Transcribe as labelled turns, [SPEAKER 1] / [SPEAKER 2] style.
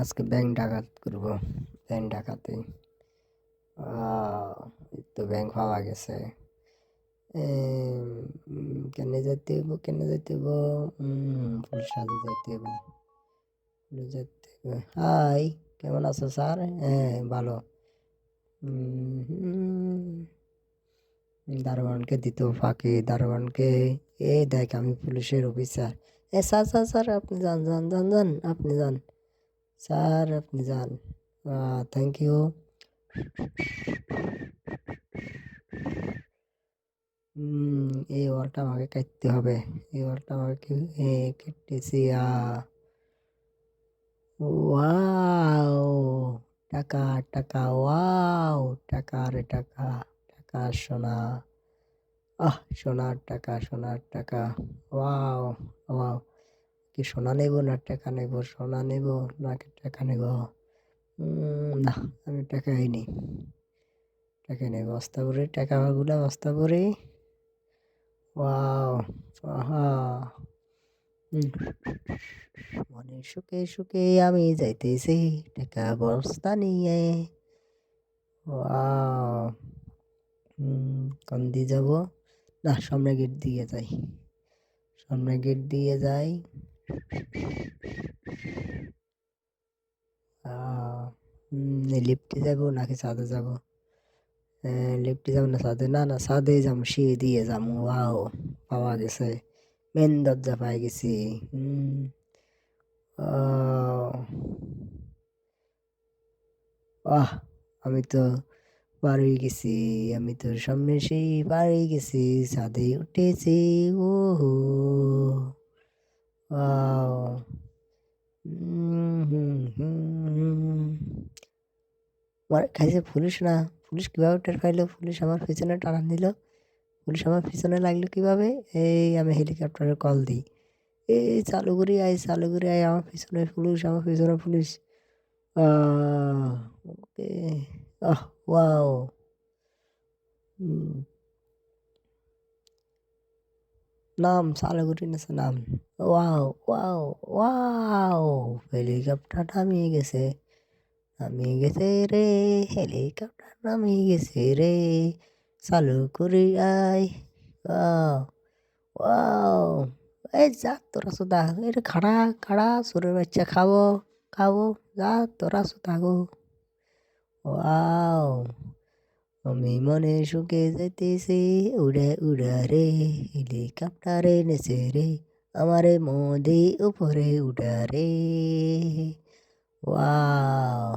[SPEAKER 1] আজকে ব্যাংক ডাকাত করব, ব্যাংক ডাকাতি। তো ব্যাংক পাওয়া গেছে। কেন যেতে হইব, কেন যেতে হইব? পুলিশ সাথে যেতে হইব। পুলিশ যেতে হাই, কেমন আছো স্যার? হ্যাঁ ভালো। দারোয়ানকে দিত ফাঁকি, দারোয়ানকে। এই দেখ, আমি পুলিশের অফিসার এ, স্যার স্যার স্যার, আপনি যান যান যান যান, আপনি যান। স্যার, আপনি যান। থ্যাংক ইউ এই ওয়ালটা আমাকে কাটতে হবে। এই ওয়ালটা আমাকে কেটেছি ওয়াও, টাকা টাকা, ওয়াও, টাকা রে টাকা টাকা, সোনা। আহ, সোনার টাকা সোনার টাকা। ওয়াও কি সোনা নেব না টাকা নেব? সোনা নেব নাকি টাকা নেব? না, আমি টাকাই নেই। টাকা নেই, বস্তা ভরে টাকাগুলো বস্তা ভরে। ওয়াও, আহা। মনে সুখে সুখে আমি যাইতেছি, টাকা বস্তা নিয়ে। ওয়াও। কোন দিয়ে যাব। না, সামনে গেট দিয়ে যাই। সামনে গেট দিয়ে যাই। লিফটে যাব নাকি ছাদে যাব? লিফটে যাব না ছাদে? না না ছাদে যাব সিঁড়ি দিয়ে যাব। ওয়াও পাওয়া গেছে। মেন দরজা পাই গেছি। আহ, আমি তো হয়ে গেছি। আমি তোর সামনে সেই হয়ে গেছি। ছাদে উঠেছি। ও হুম আমার খাইছে পুলিশ না? পুলিশ কীভাবে টের পাইলো? পুলিশ আমার পিছনে টানান দিল। পুলিশ আমার পিছনে লাগল কীভাবে? এই আমি হেলিকপ্টারে কল দিই। এই চালু করি আয় চালু করি আয়, আমার পিছনে পুলিশ, আমার পিছনে পুলিশ। ওকে। আহ, ওয়াও। নাম চালু করি নাম ওয়াও ওয়াও ওয়াও হেলিকপ্টার নামিয়ে গেছে নামিয়ে গেছে রে হেলিকপ্টার নামিয়ে গেছে রে চালু করি আয় ওয়াও ওয়াও এই যা তোরা সুদা এটা খাড়া খাড়া সুরের বাচ্চা খাব খাব যা তোরা সুদা গো ওয়াও আমি মনে সুখে যেতেছি উড়ে উডারে হেলিকপ্টারে নেচে রে, আমারে মোদি উপরে উড়া রে। ওয়াও।